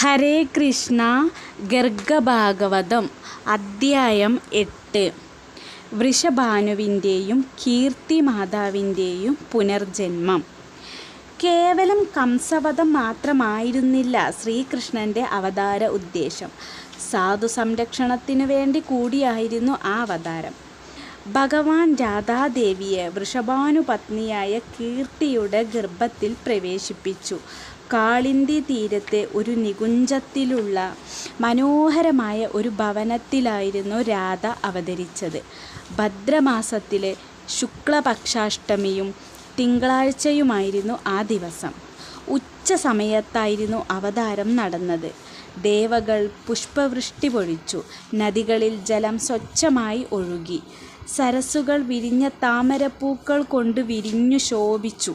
ഹരേ കൃഷ്ണ ഗർഗഭാഗവതം അദ്ധ്യായം എട്ട്. വൃഷഭാനുവിന്റെയും കീർത്തി മാതാവിന്റെയും പുനർജന്മം. കേവലം കംസവധം മാത്രമായിരുന്നില്ല ശ്രീകൃഷ്ണന്റെ അവതാര ഉദ്ദേശം. സാധു സംരക്ഷണത്തിനു വേണ്ടി കൂടിയായിരുന്നു ആ അവതാരം. ഭഗവാൻ രാധാദേവിയെ വൃഷഭാനുപത്നിയായ കീർത്തിയുടെ ഗർഭത്തിൽ പ്രവേശിപ്പിച്ചു. കാളിന്തി തീരത്തെ ഒരു നികുഞ്ചത്തിലുള്ള മനോഹരമായ ഒരു ഭവനത്തിലായിരുന്നു രാധ അവതരിച്ചത്. ഭദ്രമാസത്തിലെ ശുക്ലപക്ഷാഷ്ടമിയും തിങ്കളാഴ്ചയുമായിരുന്നു ആ ദിവസം. ഉച്ച സമയത്തായിരുന്നു അവതാരം നടന്നത്. ദേവകൾ പുഷ്പവൃഷ്ടി പൊഴിച്ചു. നദികളിൽ ജലം സ്വച്ഛമായി ഒഴുകി. സരസുകൾ വിരിഞ്ഞ താമരപ്പൂക്കൾ കൊണ്ട് വിരിഞ്ഞു ശോഭിച്ചു.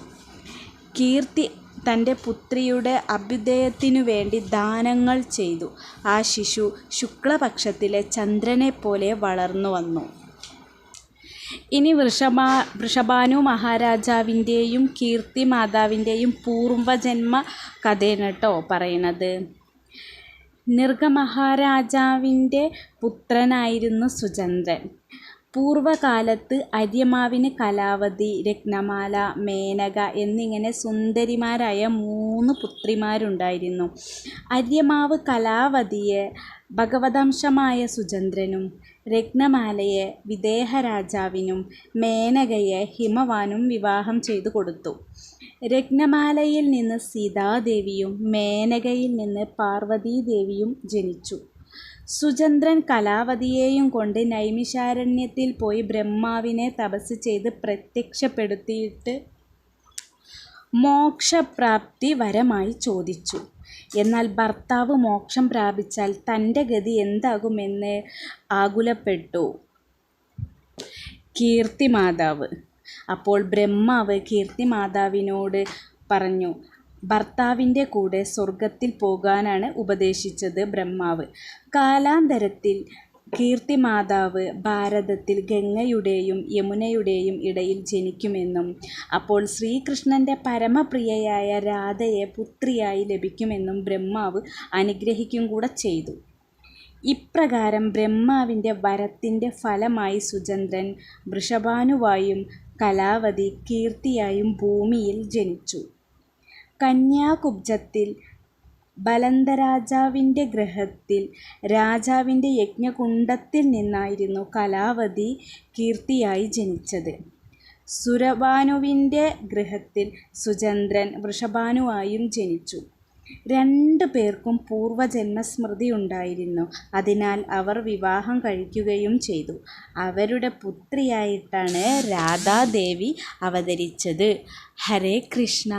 കീർത്തി തന്റെ പുത്രിയുടെ അഭ്യുദയത്തിനു വേണ്ടി ദാനങ്ങൾ ചെയ്തു. ആ ശിശു ശുക്ലപക്ഷത്തിലെ ചന്ദ്രനെപ്പോലെ വളർന്നു വന്നു. ഇനി വൃഷഭാ വൃഷഭാനു മഹാരാജാവിന്റെയും കീർത്തി മാതാവിന്റെയും പൂർവജന്മ കഥയാണ് കേട്ടോ പറയണത്. നിർഗമഹാരാജാവിന്റെ പുത്രനായിരുന്നു സുചന്ദ്രൻ. പൂർവകാലത്ത് അര്യമാവിന് കലാവതി രത്നമാല മേനക എന്നിങ്ങനെ സുന്ദരിമാരായ മൂന്ന് പുത്രിമാരുണ്ടായിരുന്നു. അര്യമാവ് കലാവതിയെ ഭഗവതംശമായ സുചന്ദ്രനും രത്നമാലയെ വിദേഹരാജാവിനും മേനകയെ ഹിമവാനും വിവാഹം ചെയ്തു കൊടുത്തു. രത്നമാലയിൽ നിന്ന് സീതാദേവിയും മേനകയിൽ നിന്ന് പാർവതീദേവിയും ജനിച്ചു. സുചന്ദ്രൻ കലാവതിയെയും കൊണ്ട് നൈമിഷാരണ്യത്തിൽ പോയി ബ്രഹ്മാവിനെ തപസ് ചെയ്ത് പ്രത്യക്ഷപ്പെടുത്തിയിട്ട് മോക്ഷപ്രാപ്തി വരമായി ചോദിച്ചു. എന്നാൽ ഭർത്താവ് മോക്ഷം പ്രാപിച്ചാൽ തന്റെ ഗതി എന്താകുമെന്ന് ആകുലപ്പെട്ടു. കീർത്തിമാതാവ്. അപ്പോൾ ബ്രഹ്മാവ് കീർത്തിമാതാവിനോട് പറഞ്ഞു ഭർത്താവിന്റെ കൂടെ സ്വർഗത്തിൽ പോകാനാണ് ഉപദേശിച്ചത് ബ്രഹ്മാവ്. കാലാന്തരത്തിൽ കീർത്തിമാതാവ് ഭാരതത്തിൽ ഗംഗയുടെയും യമുനയുടെയും ഇടയിൽ ജനിക്കുമെന്നും അപ്പോൾ ശ്രീകൃഷ്ണന്റെ പരമപ്രിയയായ രാധയെ പുത്രിയായി ലഭിക്കുമെന്നും ബ്രഹ്മാവ് അനുഗ്രഹിക്കും കൂടെ ചെയ്തു. ഇപ്രകാരം ബ്രഹ്മാവിന്റെ വരത്തിന്റെ ഫലമായി സുചന്ദ്രൻ വൃഷഭാനുവായും കലാവതി കീർത്തിയായും ഭൂമിയിൽ ജനിച്ചു. കന്യാകുബ്ജത്തിൽ ബലന്തരാജാവിന്റെ ഗൃഹത്തിൽ രാജാവിന്റെ യജ്ഞകുണ്ഡത്തിൽ നിന്നായിരുന്നു കലാവതി കീർത്തിയായി ജനിച്ചത്. സുരഭാനുവിന്റെ ഗൃഹത്തിൽ സുചന്ദ്രൻ വൃഷഭാനുവായും ജനിച്ചു. രണ്ടു പേർക്കും പൂർവജന്മസ്മൃതി ഉണ്ടായിരുന്നു. അതിനാൽ അവർ വിവാഹം കഴിക്കുകയും ചെയ്തു. അവരുടെ പുത്രിയായിട്ടാണ് രാധാദേവി അവതരിച്ചത്. ഹരേ കൃഷ്ണ.